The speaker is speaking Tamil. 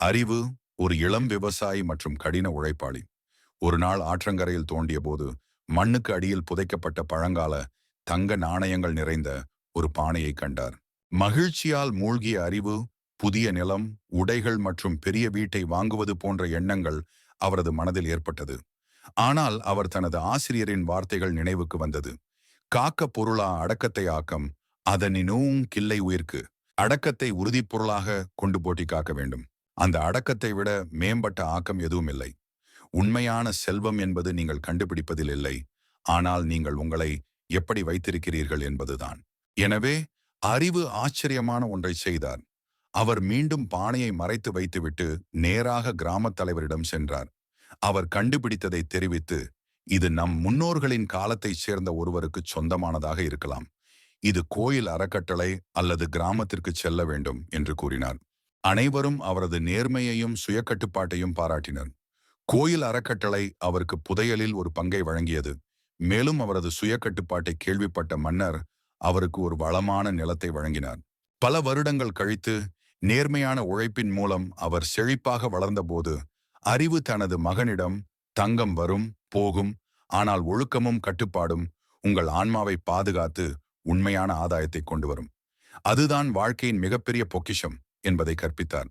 அறிவு ஒரு இளம் விவசாயி மற்றும் கடின உழைப்பாளி. ஒரு நாள் ஆற்றங்கரையில் தோண்டிய போது மண்ணுக்கு அடியில் புதைக்கப்பட்ட பழங்கால தங்க நாணயங்கள் நிறைந்த ஒரு பானையை கண்டார். மகிழ்ச்சியால் மூழ்கிய அறிவு புதிய நிலம் உடைகள் மற்றும் பெரிய வீட்டை வாங்குவது போன்ற எண்ணங்கள் அவரது மனதில் ஏற்பட்டது. ஆனால் அவர் தனது ஆசிரியரின் வார்த்தைகள் நினைவுக்கு வந்தது. காக்க பொருளா அடக்கத்தை ஆக்கம் அதனினும் கிள்ளை உயிர்க்கு அடக்கத்தை உறுதிப் பொருளாக கொண்டு போட்டி காக்க வேண்டும். அந்த அடக்கத்தை விட மேம்பட்ட ஆக்கம் எதுவும் இல்லை. உண்மையான செல்வம் என்பது நீங்கள் கண்டுபிடிப்பதில் இல்லை. ஆனால் நீங்கள் உங்களை எப்படி வைத்திருக்கிறீர்கள் என்பதுதான். எனவே அறிவு ஆச்சரியமான ஒன்றை செய்தார். அவர் மீண்டும் பானையை மறைத்து வைத்துவிட்டு நேராக கிராமத் தலைவரிடம் சென்றார். அவர் கண்டுபிடித்ததை தெரிவித்து இது நம் முன்னோர்களின் காலத்தைச் சேர்ந்த ஒருவருக்கு சொந்தமானதாக இருக்கலாம். இது கோயில் அறக்கட்டளை அல்லது கிராமத்திற்கு செல்ல வேண்டும் என்று கூறினார். அனைவரும் அவரது நேர்மையையும் சுயக்கட்டுப்பாட்டையும் பாராட்டினர். கோயில் அறக்கட்டளை அவருக்கு புதையலில் ஒரு பங்கை வழங்கியது. மேலும் அவரது சுயக்கட்டுப்பாட்டை கேள்விப்பட்ட மன்னர் அவருக்கு ஒரு வளமான நிலத்தை வழங்கினார். பல வருடங்கள் கழித்து நேர்மையான உழைப்பின் மூலம் அவர் செழிப்பாக வளர்ந்தபோது அறிவு தனது மகனிடம் தங்கம் வரும் போகும் ஆனால் ஒழுக்கமும் கட்டுப்பாடும் உங்கள் ஆன்மாவை பாதுகாத்து உண்மையான ஆதாயத்தை கொண்டு வரும். அதுதான் வாழ்க்கையின் மிகப்பெரிய பொக்கிஷம். என்பதை கற்பித்தார்.